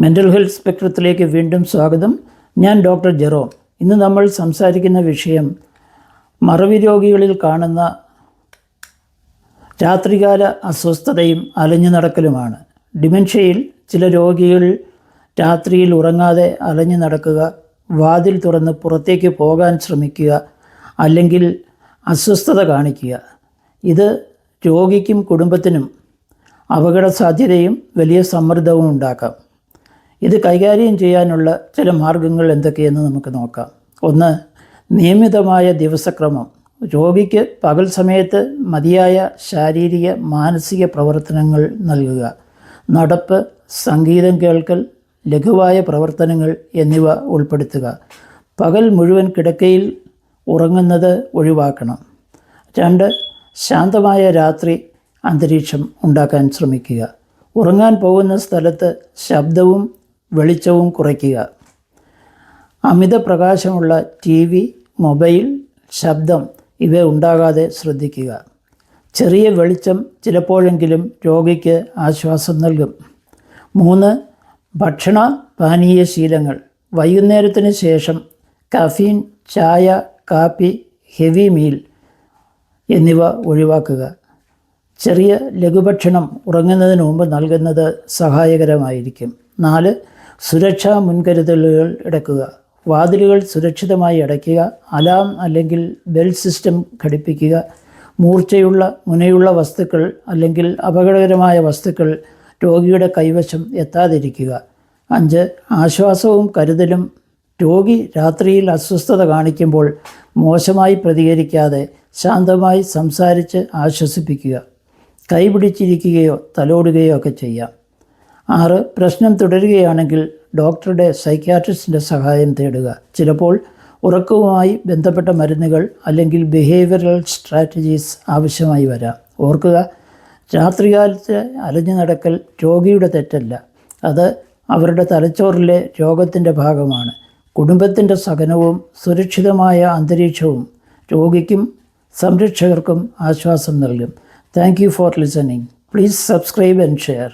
Mental health സ്പെക്ട്രത്തിലേക്ക് വീണ്ടും സ്വാഗതം. ഞാൻ ഡോക്ടർ ജെറോം. ഇന്ന് നമ്മൾ സംസാരിക്കുന്ന വിഷയം മറവി രോഗികളിൽ കാണുന്ന രാത്രികാല അസ്വസ്ഥതയും അലഞ്ഞു നടക്കലുമാണ്. ഡിമെൻഷ്യയിൽ ചില രോഗികൾ രാത്രിയിൽ ഉറങ്ങാതെ അലഞ്ഞു നടക്കുക വാതിൽ തുറന്ന് പുറത്തേക്ക് പോകാൻ ശ്രമിക്കുക അല്ലെങ്കിൽ അസ്വസ്ഥത കാണിക്കുക. ഇത് രോഗിക്കും കുടുംബത്തിനും അപകട സാധ്യതയും വലിയ സമ്മർദ്ദവും ഉണ്ടാക്കാം. ഇത് കൈകാര്യം ചെയ്യാനുള്ള ചില മാർഗങ്ങൾ എന്തൊക്കെയെന്ന് നമുക്ക് നോക്കാം. ഒന്ന് നിയമിതമായ ദിവസക്രമം. രോഗിക്ക് പകൽ സമയത്ത് മതിയായ ശാരീരിക മാനസിക പ്രവർത്തനങ്ങൾ നൽകുക. നടപ്പ് സംഗീതം കേൾക്കൽ ലഘുവായ പ്രവർത്തനങ്ങൾ എന്നിവ ഉൾപ്പെടുത്തുക. പകൽ മുഴുവൻ കിടക്കയിൽ ഉറങ്ങുന്നത് ഒഴിവാക്കണം. രണ്ട് ശാന്തമായ രാത്രി അന്തരീക്ഷം ഉണ്ടാക്കാൻ ശ്രമിക്കുക. ഉറങ്ങാൻ പോകുന്ന സ്ഥലത്ത് ശബ്ദവും വെളിച്ചവും കുറയ്ക്കുക. അമിത പ്രകാശമുള്ള ടി വി മൊബൈൽ ശബ്ദം ഇവ ഉണ്ടാകാതെ ശ്രദ്ധിക്കുക. ചെറിയ വെളിച്ചം ചിലപ്പോഴെങ്കിലും രോഗിക്ക് ആശ്വാസം നൽകും. മൂന്ന് ഭക്ഷണ പാനീയ ശീലങ്ങൾ വൈകുന്നേരത്തിന് ശേഷം കഫീൻ ചായ കാപ്പി ഹെവി മീൽ എന്നിവ ഒഴിവാക്കുക. ചെറിയ ലഘുഭക്ഷണം ഉറങ്ങുന്നതിന് മുമ്പ് നൽകുന്നത് സഹായകരമായിരിക്കും. നാല് സുരക്ഷാ മുൻകരുതലുകൾ എടുക്കുക. വാതിലുകൾ സുരക്ഷിതമായി അടയ്ക്കുക. അലാം അല്ലെങ്കിൽ ബെൽ സിസ്റ്റം ഘടിപ്പിക്കുക. മൂർച്ചയുള്ള മുനയുള്ള വസ്തുക്കൾ അല്ലെങ്കിൽ അപകടകരമായ വസ്തുക്കൾ രോഗിയുടെ കൈവശം എത്താതിരിക്കുക. അഞ്ച് ആശ്വാസവും കരുതലും. രോഗി രാത്രിയിൽ അസ്വസ്ഥത കാണിക്കുമ്പോൾ മോശമായി പ്രതികരിക്കാതെ ശാന്തമായി സംസാരിച്ച് ആശ്വസിപ്പിക്കുക. കൈപിടിച്ചിരിക്കുകയോ തലോടുകയോ ഒക്കെ ചെയ്യാം. ആറ് പ്രശ്നം തുടരുകയാണെങ്കിൽ ഡോക്ടറുടെ സൈക്യാട്രിസ്റ്റിന്റെ സഹായം തേടുക. ചിലപ്പോൾ ഉറക്കവുമായി ബന്ധപ്പെട്ട മരുന്നുകൾ അല്ലെങ്കിൽ ബിഹേവിയറൽ സ്ട്രാറ്റജീസ് ആവശ്യമായി വരാം. ഓർക്കുക രാത്രികാലത്ത് അലഞ്ഞു നടക്കൽ രോഗിയുടെ തെറ്റല്ല. അത് അവരുടെ തലച്ചോറിലെ രോഗത്തിന്റെ ഭാഗമാണ്. കുടുംബത്തിന്റെ സഹനവും സുരക്ഷിതമായ അന്തരീക്ഷവും രോഗിക്കും സംരക്ഷകർക്കും ആശ്വാസം നൽകും. Thank you for listening please subscribe and share